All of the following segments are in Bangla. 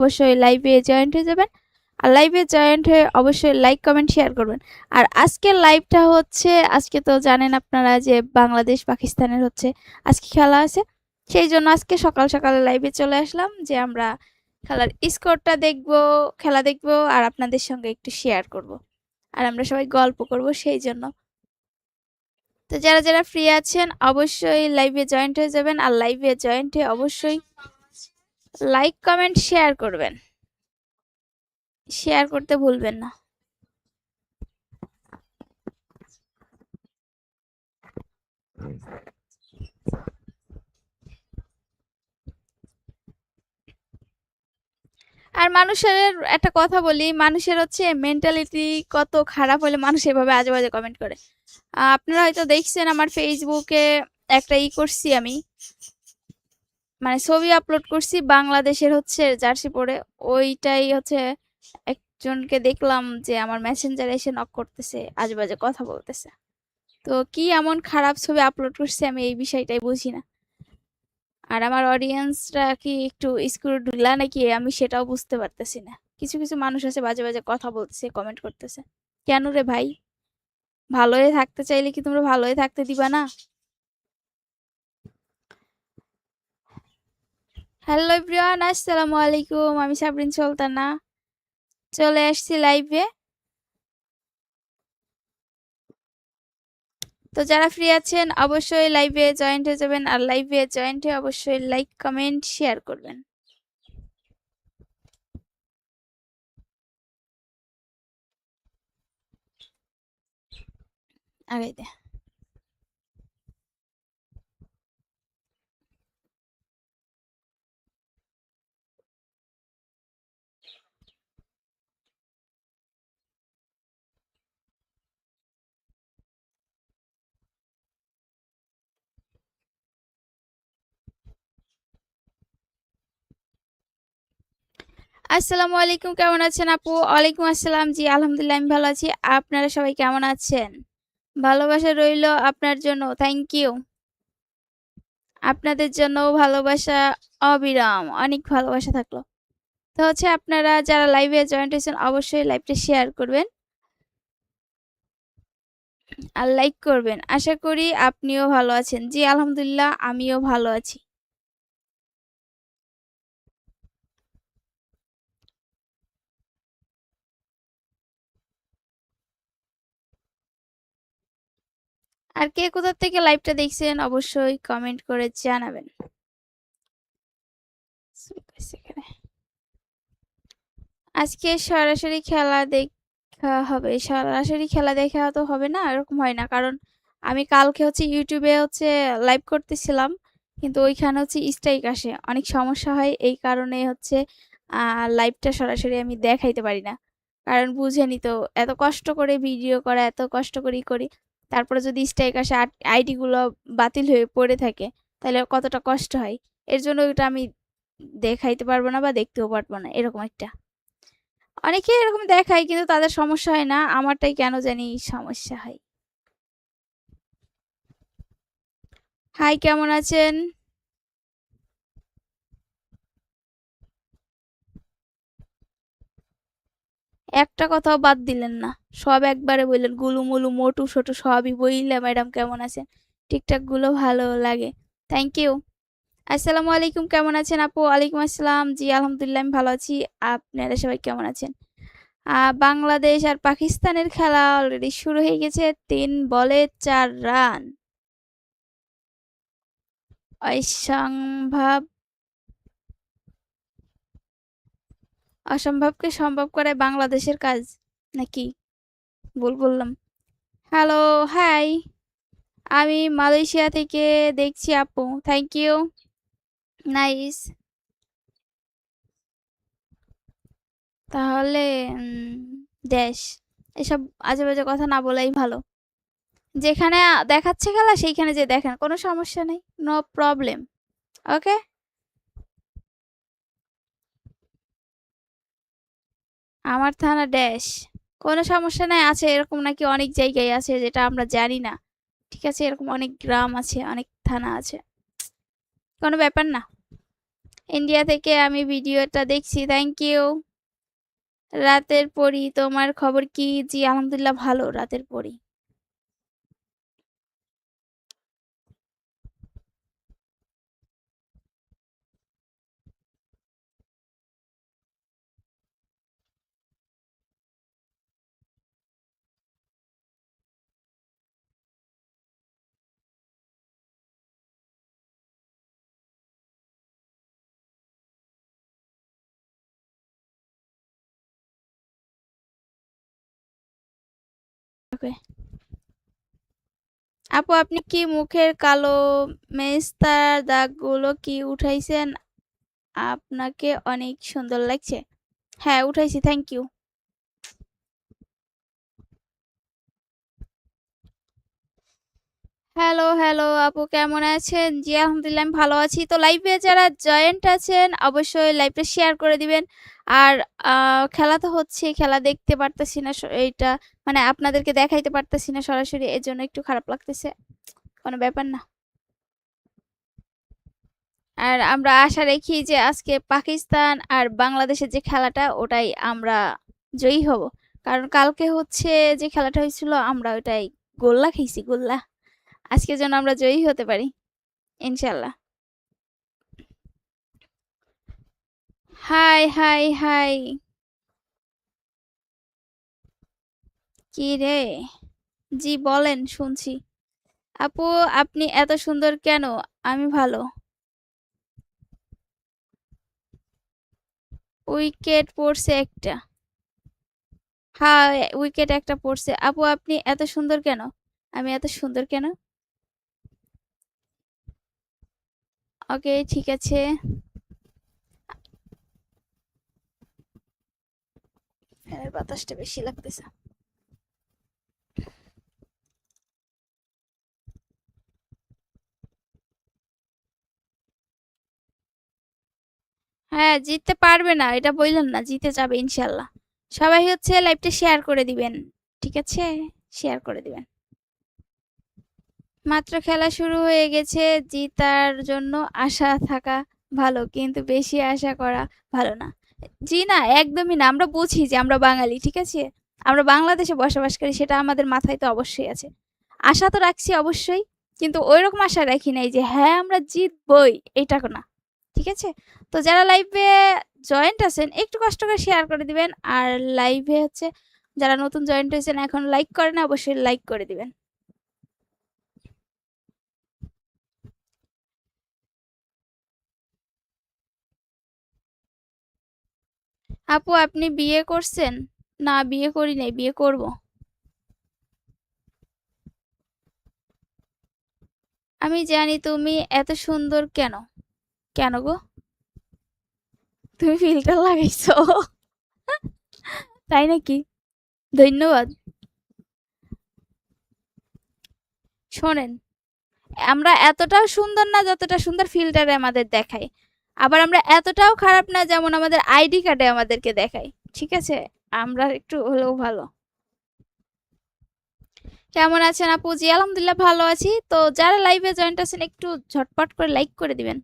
অবশ্যই লাইভে জয়েন্ট হয়ে যাবেন। আর লাইভে জয়েন্ট হয়ে অবশ্যই লাইক কমেন্ট শেয়ার করবেন। আর আজকের লাইভটা হচ্ছে, আজকে তো জানেন আপনারা যে বাংলাদেশ পাকিস্তানের হচ্ছে আজকে খেলা আছে। সেই জন্য আজকে সকাল সকালে লাইভে চলে আসলাম যে আমরা খেলার স্কোরটা দেখব, খেলা দেখব আর আপনাদের সঙ্গে একটু শেয়ার করব। আর আমরা সবাই গল্প করব সেই জন্য। তো যারা যারা ফ্রি আছেন, অবশ্যই লাইভে জয়েন্ট হয়ে যাবেন। আর লাইভে জয়েন্ট হয়ে অবশ্যই লাইক কমেন্ট শেয়ার করবেন। শেয়ার করতে ভুলবেন না। আর মানুষের একটা কথা বলি, মানুষের হচ্ছে মেন্টালিটি কত খারাপ হলে মানুষ এভাবে আজে বাজে কমেন্ট করে আপনারা হয়তো দেখছেন আমার ফেসবুকে একটা ই করছি আমি। মানে ছবি আপলোড করছি বাংলাদেশের হচ্ছে জার্সি পরে। ওইটাই হচ্ছে একজনকে দেখলাম যে আমার মেসেঞ্জারে এসে নক করতেছে, আজে বাজে কথা বলতেছে। তো কি এমন খারাপ ছবি আপলোড করছে আমি এই বিষয়টাই বুঝি না। আর আমার অডিয়েন্সরা কি একটু স্ক্রু ঢুলা নাকি আমি সেটাও বুঝতে পারতেছি না। কিছু কিছু মানুষ আছে বাজে বাজে কথা বলতেছে কমেন্ট করতেছে। কেন রে ভাই? ভালোই থাকতে চাইলে কি তোমরা ভালোই থাকতে দিবা না? হ্যালো এভরিওয়ান আসসালামু আলাইকুম আমি সাবরিন সুলতানা। চলে আসছি লাইভে তো যারা ফ্রি আছেন, অবশ্যই লাইভে জয়েন্ট হয়ে যাবেন। আর লাইভে জয়েন্ট হয়ে অবশ্যই লাইক কমেন্ট শেয়ার করবেন। আগে দে। আসসালামু আলাইকুম, কেমন আছেন আপু? ওয়ালাইকুম আসসালাম। জি, আলহামদুলিল্লাহ, আমি ভালো আছি। আপনারা সবাই কেমন আছেন? ভালোবাসা রইল আপনার জন্য। থ্যাংক ইউ আপনাদের জন্য ভালোবাসা অবিরাম। অনেক ভালোবাসা থাকল। তো হচ্ছে আপনারা যারা লাইভে জয়েন্ট হয়েছেন, অবশ্যই লাইভটা শেয়ার করবেন। আর লাইক করবেন। আশা করি আপনিও ভালো আছেন। জি, আলহামদুলিল্লাহ, আমিও ভালো আছি। আর কে কোথা থেকে লাইভটা দেখছেন অবশ্যই কমেন্ট করে জানাবেন। আজকে সরাসরি খেলা দেখা হবে। সরাসরি খেলা দেখা তো হবে না, এরকম হয় না। কারণ আমি কালকে হচ্ছে ইউটিউবে হচ্ছে লাইভ করতেছিলাম, কিন্তু ওইখানে হচ্ছে স্ট্রাইক আসে। অনেক সমস্যা হয়, এই কারণে হচ্ছে লাইভটা সরাসরি আমি দেখাইতে পারি না। কারণ বুঝেনি তো, এত কষ্ট করে ভিডিও করা, এত কষ্ট করেই করি। তারপরে যদি স্ট্রাইক আসে আইডিগুলো বাতিল হয়ে পড়ে থাকে, তাহলে কতটা কষ্ট হয়? এর জন্য ওটা আমি দেখাইতে পারব না বা দেখতেও পারব না, এরকম একটা। অনেকে এরকম দেখায়, কিন্তু তাদের সমস্যা হয় না, আমারটাই কেন জানি সমস্যা হয়। হাই কেমন আছেন? একটা কথাও বাদ দিলেন না। সব একবারে বললেন, গুলু মুলু, মোটু, সোটু সবই বইলে ম্যাডাম কেমন আছেন? টিকটাকগুলো ভালো লাগে। থ্যাংক ইউ আসসালামু আলাইকুম, কেমন আছেন আপু? ওয়ালাইকুম আসসালাম। জি, আলহামদুলিল্লাহ আমি ভালো আছি। আপনারা সবাই কেমন আছেন? বাংলাদেশ আর পাকিস্তানের খেলা অলরেডি শুরু হয়ে গেছে, তিন বলে চার রান। অসম্ভব। অসম্ভবকে সম্ভব করে বাংলাদেশের কাজ নাকি? ভুল বললাম। হ্যালো হাই আমি মালয়েশিয়া থেকে দেখছি আপু থ্যাংক ইউ নাইস তাহলে দেশ, এসব আজে বাজে কথা না বলাই ভালো। যেখানে দেখাচ্ছে খেলা, সেইখানে যে দেখেন, কোনো সমস্যা নেই নো প্রবলেম ওকে আমার থানা ড্যাশ কোনো সমস্যা নাই, আছে এরকম নাকি অনেক জায়গায় আছে যেটা আমরা জানি না। ঠিক আছে? এরকম অনেক গ্রাম আছে, অনেক থানা আছে। কোনো ব্যাপার না। ইন্ডিয়া থেকে আমি ভিডিওটা দেখছি থ্যাংক ইউ রাতের পরি তোমার খবর কি? জি, আলহামদুলিল্লাহ ভালো, রাতের পরি ওকে আপু, আপনি কি মুখের কালো মেস্তার দাগগুলো কি উঠাইছেন? আপনাকে অনেক সুন্দর লাগছে। হ্যাঁ উঠাইছি থ্যাংক ইউ হ্যালো হ্যালো আপু কেমন আছেন? জি, আলহামদুলিল্লাহ, আমি ভালো আছি। তো লাইভে যারা জয়েন্ট আছেন, অবশ্যই লাইভটা শেয়ার করে দিবেন। আর খেলা তো হচ্ছে, খেলা দেখতে পারতেছি না এইটা মানে আপনাদেরকে দেখাইতে পারতেছি না সরাসরি এর জন্য একটু খারাপ লাগতেছে। কোনো ব্যাপার না। আর আমরা আশা রাখি যে আজকে পাকিস্তান আর বাংলাদেশের যে খেলাটা, ওটাই আমরা জয়ী হব। কারণ কালকে হচ্ছে যে খেলাটা হয়েছিল, আমরা ওটাই গোল্লা খাইছি গোল্লা। আজকে যেন আমরা জয়ী হতে পারি। ইনশাল্লাহ হাই হাই হাই। কি রে? জি, বলেন, শুনছি। আপু, আপনি এত সুন্দর কেন? আমি ভালো। উইকেট পড়ছে একটা। হ্যাঁ উইকেট একটা পড়ছে। আপু, আপনি এত সুন্দর কেন? আমি এত সুন্দর কেন? ওকে ঠিক আছে। ফ্যানের বাতাসটা বেশি লাগতেছে। হ্যাঁ জিততে পারবে না এটা বললেন না জিতে যাবে ইনশাল্লাহ সবাই হচ্ছে লাইভটা শেয়ার করে দিবেন ঠিক আছে? শেয়ার করে দিবেন। মাত্র খেলা শুরু হয়ে গেছে, জিতার জন্য আশা থাকা ভালো, কিন্তু বেশি আশা করা ভালো না। জি না, একদমই না, আমরা বুঝি যে আমরা বাঙালি, ঠিক আছে? আমরা বাংলাদেশে বসবাস করি, সেটা আমাদের মাথায় তো অবশ্যই আছে। আশা তো রাখছি অবশ্যই, কিন্তু ওইরকম আশা রাখি নাই যে হ্যাঁ আমরা জিতবই এইটা না, ঠিক আছে? তো যারা লাইভে জয়েন্ট আছেন, একটু কষ্ট করে শেয়ার করে দিবেন, আর লাইভে হচ্ছে, যারা নতুন জয়েন্ট হয়েছেন, এখন লাইক করেন অবশ্যই লাইক করে দিবেন। আপু, আপনি বিয়ে করছেন? না, বিয়ে করি নাই, বিয়ে করব। আমি জানি তুমি এত সুন্দর কেন? কেন গো? তুমি ফিল্টার লাগাইছো। তাই নাকি? ধন্যবাদ। শোনেন, আমরা এতটাও সুন্দর না যতটা সুন্দর ফিল্টারে আমাদের দেখায়। আবার আমরা এতটাও খারাপ না যেমন আমাদের আইডি কার্ডে আমাদেরকে দেখায় ঠিক আছে? আমরা একটু হলেও ভালো। কেমন আছেন আপু? জি, আলহামদুলিল্লাহ ভালো আছি। তো যারা লাইভে জয়েন্ট আছেন, একটু ঝটপট করে লাইক করে দিবেন।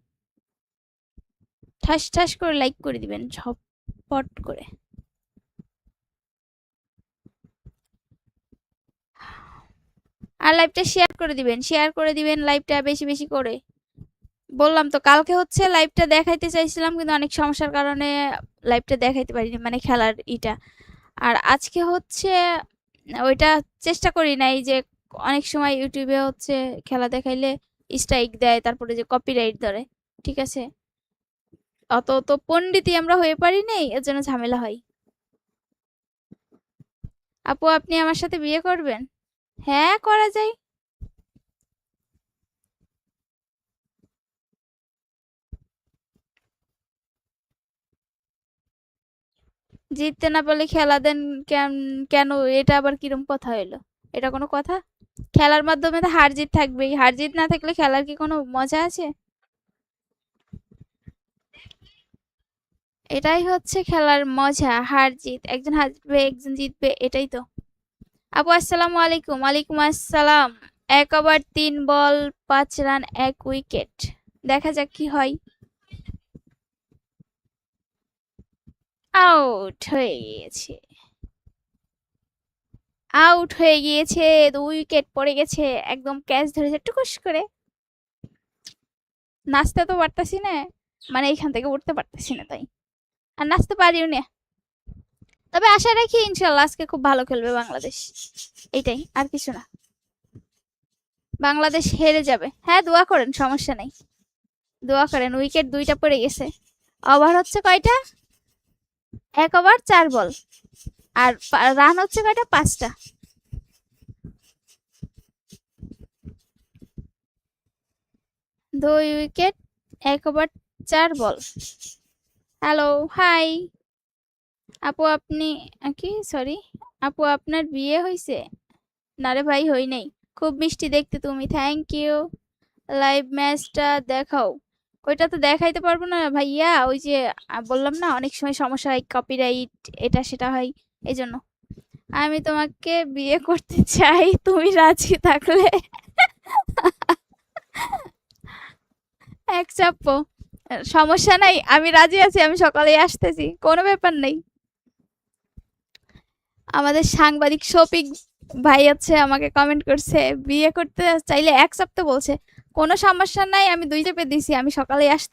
ঠাস ঠাস করে লাইক করে দিবেন, ঝটপট করে। আর লাইভটা শেয়ার করে দিবেন শেয়ার করে দিবেন লাইভটা বেশি বেশি করে। বললাম তো, কালকে হচ্ছে লাইভটা দেখাইতে চাইছিলাম, কিন্তু অনেক সমস্যার কারণে লাইভটা দেখাইতে পারিনি মানে খেলার ইটা। আর আজকে হচ্ছে, ওইটা চেষ্টা করি নাই যে অনেক সময় ইউটিউবে হচ্ছে খেলা দেখাইলে স্ট্রাইক দেয়, তারপরে যে কপিরাইট ধরে, ঠিক আছে? অত তো পণ্ডিতই আমরা হয়ে পারি নাই, এর জন্য ঝামেলা হয়। আপু, আপনি আমার সাথে বিয়ে করবেন? হ্যাঁ করা যায়। জিততে না পারলে খেলা দেন কেন এটা আবার কিরম কথা হইল? এটা কোনো কথা? খেলার মাধ্যমে তো হার জিত থাকবেই। হার জিত না থাকলে খেলার কি কোনো মজা আছে? এটাই হচ্ছে খেলার মজা, হার জিত। একজন হারবে, একজন জিতবে, এটাই তো। আপু, আসসালামু আলাইকুম। ওয়ালাইকুম আসসালাম। এক ওভার তিন বল, পাঁচ রান, এক উইকেট। দেখা যাক কি হয়। আউট হয়ে গিয়েছে আউট হয়ে গিয়েছে দুই উইকেট পড়ে গেছে, একদম ক্যাচ ধরেছে, টুকুস করে। নাচতে তো পারতাছি না মানে এইখান থেকে উঠতে পারতেছি না তাই। আর নাচতে পারিও না। তবে আশা রাখি ইনশাল্লাহ আজকে খুব ভালো খেলবে বাংলাদেশ। এইটাই আর কিছু না। বাংলাদেশ হেরে যাবে। হ্যাঁ দোয়া করেন, সমস্যা নেই। দোয়া করেন উইকেট দুইটা পড়ে গেছে। ওভার হচ্ছে কয়টা? এক ওভার, চার বল। আর রান হচ্ছে কয়টা? পাঁচটা। দুই উইকেট, এক ওভার, চার বল। Hello, high. আপু, আপনি কি? সরি। আপু, আপনার বিয়ে হয়েছে না রে ভাই, হই নাই। খুব মিষ্টি দেখতে তুমি, থ্যাংক ইউ। লাইভ ম্যাচটা দেখাও। ওইটা তো দেখাইতে পারব না ভাইয়া। ওই যে বললাম না, অনেক সময় সমস্যা হয় কপিরাইট এটা সেটা হয় এই জন্য আমি তোমাকে বিয়ে করতে চাই, তুমি রাজি থাকলে। এক চাপ্পো সমস্যা নাই, আমি রাজি আছি, আমি সকালেই আসতেছি, কোনো ব্যাপার নেই। আমাদের সাংবাদিক শফিক ভাই আছে, আমাকে কমেন্ট করছে, বিয়ে করতে চাইলে এক সপ্তাহ বলছে কোনো সমস্যা নাই আমি দুই চেপে দিছি আমি সকালে আসতে